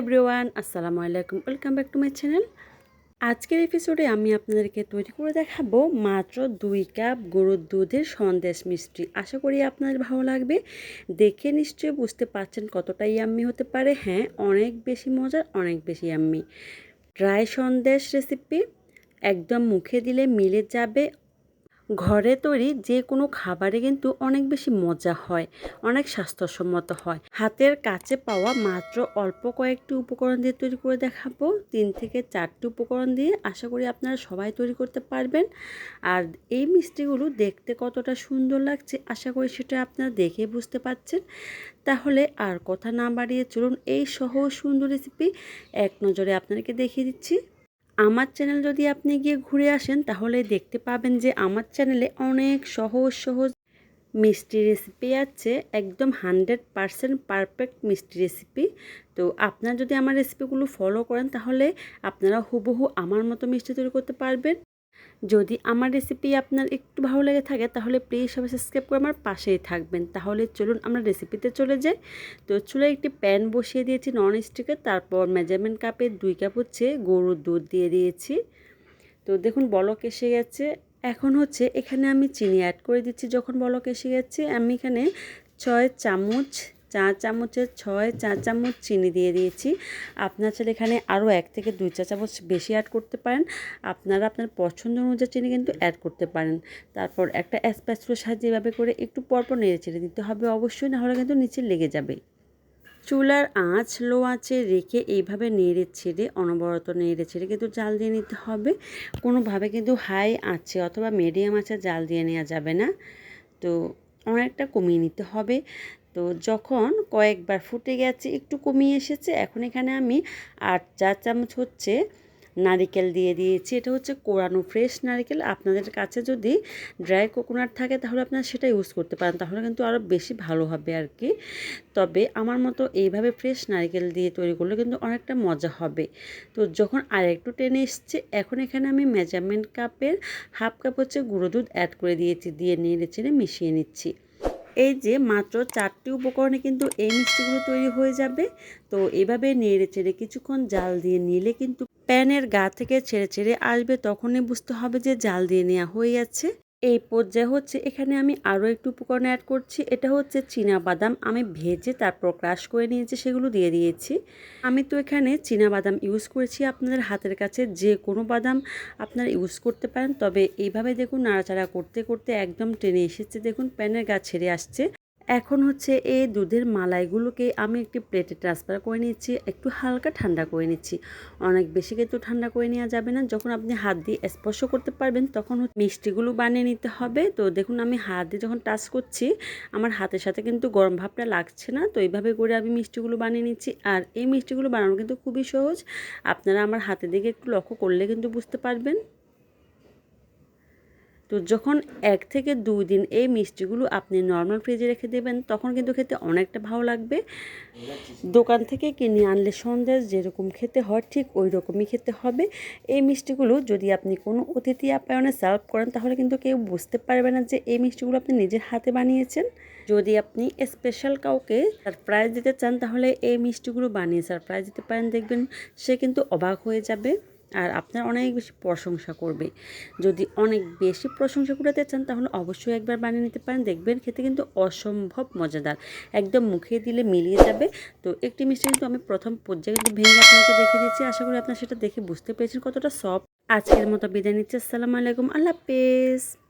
Everyone আসসালামু আলাইকুম। Welcome back to my channel আজকের এপিসোডে আমি আপনাদেরকে তৈরি করে দেখাবো মাত্র দুই কাপ গরুর দুধের সন্দেশ মিষ্টি। আশা করি আপনাদের ভালো লাগবে। দেখে নিশ্চয়ই বুঝতে পারছেন কতটা ইয়াম্মি হতে পারে। হ্যাঁ অনেক বেশি মজার, অনেক বেশি ইয়াম্মি ড্রাই সন্দেশ রেসিপি একদম মুখে দিলে মিলে যাবে। ঘরে তৈরি যে কোনো খাবারে কিন্তু অনেক বেশি মজা হয়, অনেক স্বাস্থ্যসম্মত হয়। হাতের কাছে পাওয়া মাত্র অল্প কয়েকটি উপকরণ দিয়ে তৈরি করে দেখাবো। তিন থেকে চারটি উপকরণ দিয়ে আশা করি আপনারা সবাই তৈরি করতে পারবেন। আর এই মিষ্টিগুলো দেখতে কতটা সুন্দর লাগছে, আশা করি সেটা আপনারা দেখে বুঝতে পারছেন। তাহলে আর কথা না বাড়িয়ে চলুন, এই সহজ সুন্দর রেসিপি এক নজরে আপনাদেরকে দেখিয়ে দিচ্ছি। আমার চ্যানেল যদি আপনি গিয়ে ঘুরে আসেন, তাহলে দেখতে পাবেন যে আমার চ্যানেলে অনেক সহজ সহজ মিষ্টি রেসিপি আছে, একদম হান্ড্রেড পারসেন্ট পারফেক্ট মিষ্টি রেসিপি তো আপনারা যদি আমার রেসিপিগুলো ফলো করেন, তাহলে আপনারা হুবহু আমার মতো মিষ্টি তৈরি করতে পারবেন। যদি আমার রেসিপি আপনার একটু ভালো লেগে থাকে, তাহলে প্লিজ সবাই সাবস্ক্রাইব করে আমার পাশেই থাকবেন। তাহলে চলুন আমরা রেসিপিতে চলে যাই। তো চুলে একটি প্যান বসিয়ে দিয়েছি নন স্টিকে তারপর মেজারমেন্ট কাপে দুই কাপ হচ্ছে গরুর দুধ দিয়ে দিয়েছি। তো দেখুন বলক এসে গেছে। এখন হচ্ছে এখানে আমি চিনি অ্যাড করে দিচ্ছি। যখন বলক এসে গেছে, আমি এখানে ছয় চামচ চা চামচের ছয় চা চামচ চিনি দিয়ে দিয়েছি। আপনার চাইলে এখানে আরও এক থেকে দুই চা চামচ বেশি অ্যাড করতে পারেন। আপনারা আপনার পছন্দ অনুযায়ী চিনি কিন্তু অ্যাড করতে পারেন। তারপর একটা অ্যাসপ্যাচুলোর সাহায্যে এভাবে করে একটু পরপর নেড়ে চেড়ে দিতে হবে অবশ্যই নাহলে কিন্তু নিচে লেগে যাবে। চুলার আঁচ লো আঁচে রেখে এইভাবে নেড়ে ছেড়ে অনবরত নেড়ে ছেড়ে কিন্তু জাল দিয়ে নিতে হবে। কোনোভাবে কিন্তু হাই আঁচে অথবা মিডিয়াম আঁচে জাল দিয়ে নেওয়া যাবে না। তো অনেকটা কমিয়ে নিতে হবে। তো যখন কয়েকবার ফুটে গেছে, একটু কমিয়ে এসেছে, এখন এখানে আমি আট চা চামচ হচ্ছে নারিকেল দিয়ে দিয়েছি। এটা হচ্ছে কোরানো ফ্রেশ নারিকেল। আপনাদের কাছে যদি ড্রাই কোকোনাট থাকে তাহলে আপনারা সেটা ইউজ করতে পারেন। তাহলে কিন্তু আরও বেশি ভালো হবে আর কি তবে আমার মতো এইভাবে ফ্রেশ নারিকেল দিয়ে তৈরি করলে কিন্তু অনেকটা মজা হবে। তো যখন আর একটু টেনে এসছে, এখন এখানে আমি মেজারমেন্ট কাপের হাফ কাপ হচ্ছে গুঁড়ো দুধ অ্যাড করে দিয়েছি, দিয়ে নেড়ে চেড়ে মিশিয়ে নিচ্ছি। এই যে মাত্র চারটি উপকরণে কিন্তু এই মিষ্টিগুলো তৈরি হয়ে যাবে। তো এভাবে নেড়ে চেড়ে কিছুক্ষণ জাল দিয়ে নিলে কিন্তু প্যানের গা থেকে ছেড়ে ছেড়ে আসবে তখনই বুঝতে হবে যে জাল দিয়ে নেওয়া হয়ে যাচ্ছে। এই পর্যায়ে হচ্ছে এখানে আমি আরও একটু উপকরণ অ্যাড করছি। এটা হচ্ছে চীনা বাদাম আমি ভেজে তারপর ক্রাশ করে নিয়েছি, সেগুলো দিয়ে দিয়েছি। আমি তো এখানে চীনা বাদাম ইউজ করেছি আপনাদের হাতের কাছে। যে কোনো বাদাম আপনারা ইউজ করতে পারেন। তবে এইভাবে দেখুন, নাড়াচাড়া করতে করতে একদম টেনে এসেছে। দেখুন, প্যানের গা ছেড়ে আসছে। এখন হচ্ছে এই দুধের মালাইগুলোকে আমি একটি প্লেটে ট্রান্সফার করে নিচ্ছি, একটু হালকা ঠান্ডা করে নিচ্ছি। অনেক বেশি কিন্তু ঠান্ডা করে নেওয়া যাবে না। যখন আপনি হাত দিয়ে স্পর্শ করতে পারবেন, তখন মিষ্টিগুলো বানিয়ে নিতে হবে। তো দেখুন, আমি হাত দিয়ে যখন টাচ করছি, আমার হাতের সাথে কিন্তু গরম ভাবটা লাগছে না। তো এইভাবে করে আমি মিষ্টিগুলো বানিয়ে নিচ্ছি। আর এই মিষ্টিগুলো বানানো কিন্তু খুবই সহজ। আপনারা আমার হাতের দিকে একটু লক্ষ্য করলে কিন্তু বুঝতে পারবেন। তো যখন এক থেকে দুই দিন এই মিষ্টিগুলো আপনি নর্মাল ফ্রিজে রেখে দেবেন, তখন কিন্তু খেতে অনেকটা ভালো লাগবে। দোকান থেকে কিনে আনলে সন্দেশ যেরকম খেতে হয়, ঠিক ওই রকমই খেতে হবে। এই মিষ্টিগুলো যদি আপনি কোনো অতিথি আপ্যায়নে সার্ভ করেন, তাহলে কিন্তু কেউ বুঝতে পারবে না যে এই মিষ্টিগুলো আপনি নিজের হাতে বানিয়েছেন। যদি আপনি স্পেশাল কাউকে সারপ্রাইজ দিতে চান, তাহলে এই মিষ্টিগুলো বানিয়ে সারপ্রাইজ দিতে পারেন। দেখবেন সে কিন্তু অবাক হয়ে যাবে। আর আপনার অনেক বেশি প্রশংসা করবে। যদি অনেক বেশি প্রশংসা করতে চান, তাহলে অবশ্যই একবার বানিয়ে নিতে পারেন। দেখবেন খেতে কিন্তু অসম্ভব মজাদার। একদম মুখে দিলে মিলিয়ে যাবে। তো একটি মিষ্টি কিন্তু আমি প্রথম পর্যায়ে কিন্তু ভেঙে আপনাকে দেখে দিচ্ছি আশা করি আপনার সেটা দেখে বুঝতে পেরেছেন কতটা সফট। আজকের মতো বিদায় নিচ্ছি। আসসালামু আলাইকুম। আল্লাহ হাফেজ।